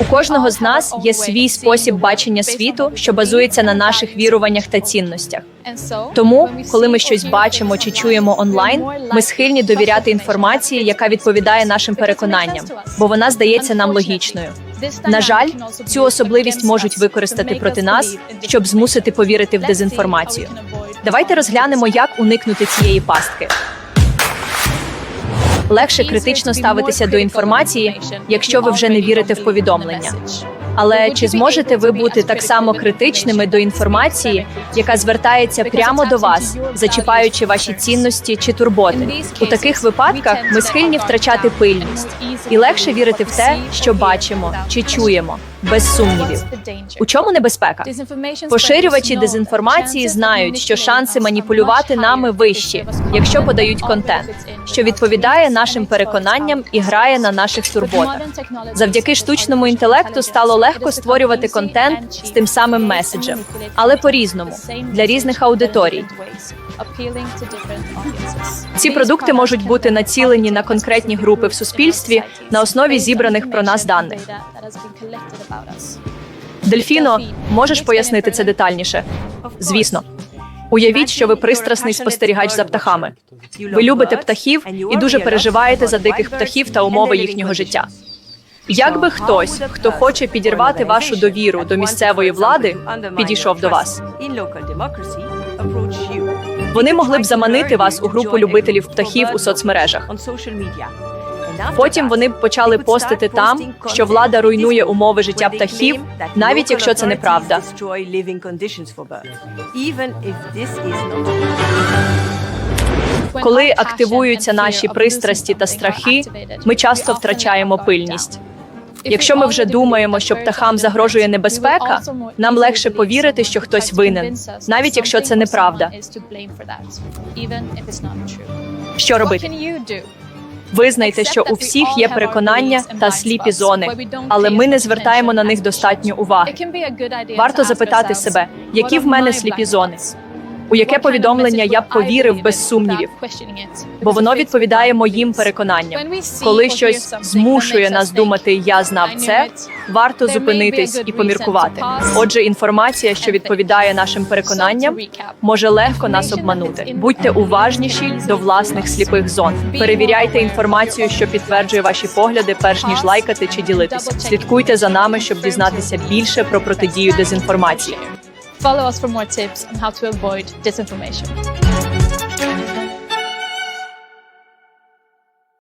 У кожного з нас є свій спосіб бачення світу, що базується на наших віруваннях та цінностях. Тому, коли ми щось бачимо чи чуємо онлайн, ми схильні довіряти інформації, яка відповідає нашим переконанням, бо вона здається нам логічною. На жаль, цю особливість можуть використати проти нас, щоб змусити повірити в дезінформацію. Давайте розглянемо, як уникнути цієї пастки. Легше критично ставитися до інформації, якщо ви вже не вірите в повідомлення. Але чи зможете ви бути так само критичними до інформації, яка звертається прямо до вас, зачіпаючи ваші цінності чи турботи? У таких випадках ми схильні втрачати пильність і легше вірити в те, що бачимо чи чуємо, без сумнівів. У чому небезпека? Поширювачі дезінформації знають, що шанси маніпулювати нами вищі, якщо подають контент, що відповідає нашим переконанням і грає на наших турботах. Завдяки штучному інтелекту стало легко створювати контент з тим самим меседжем, але по-різному для різних аудиторій. Ці продукти можуть бути націлені на конкретні групи в суспільстві на основі зібраних про нас даних. Дельфіно, можеш пояснити це детальніше? Звісно. Уявіть, що ви пристрасний спостерігач за птахами. Ви любите птахів і дуже переживаєте за диких птахів та умови їхнього життя. Як би хтось, хто хоче підірвати вашу довіру до місцевої влади, підійшов до вас, вони могли б заманити вас у групу любителів птахів у соцмережах. Потім вони б почали постити там, що влада руйнує умови життя птахів, навіть якщо це неправда. Коли активуються наші пристрасті та страхи, ми часто втрачаємо пильність. Якщо ми вже думаємо, що птахам загрожує небезпека, нам легше повірити, що хтось винен, навіть якщо це неправда. Що робити? Визнайте, що у всіх є переконання та сліпі зони, але ми не звертаємо на них достатньо уваги. Варто запитати себе, які в мене сліпі зони, у яке повідомлення я б повірив без сумнівів, бо воно відповідає моїм переконанням. Коли щось змушує нас думати, я знав це, варто зупинитись і поміркувати. Отже, інформація, що відповідає нашим переконанням, може легко нас обманути. Будьте уважніші до власних сліпих зон. Перевіряйте інформацію, що підтверджує ваші погляди, перш ніж лайкати чи ділитися. Слідкуйте за нами, щоб дізнатися більше про протидію дезінформації. Follow us for more tips on how to avoid disinformation.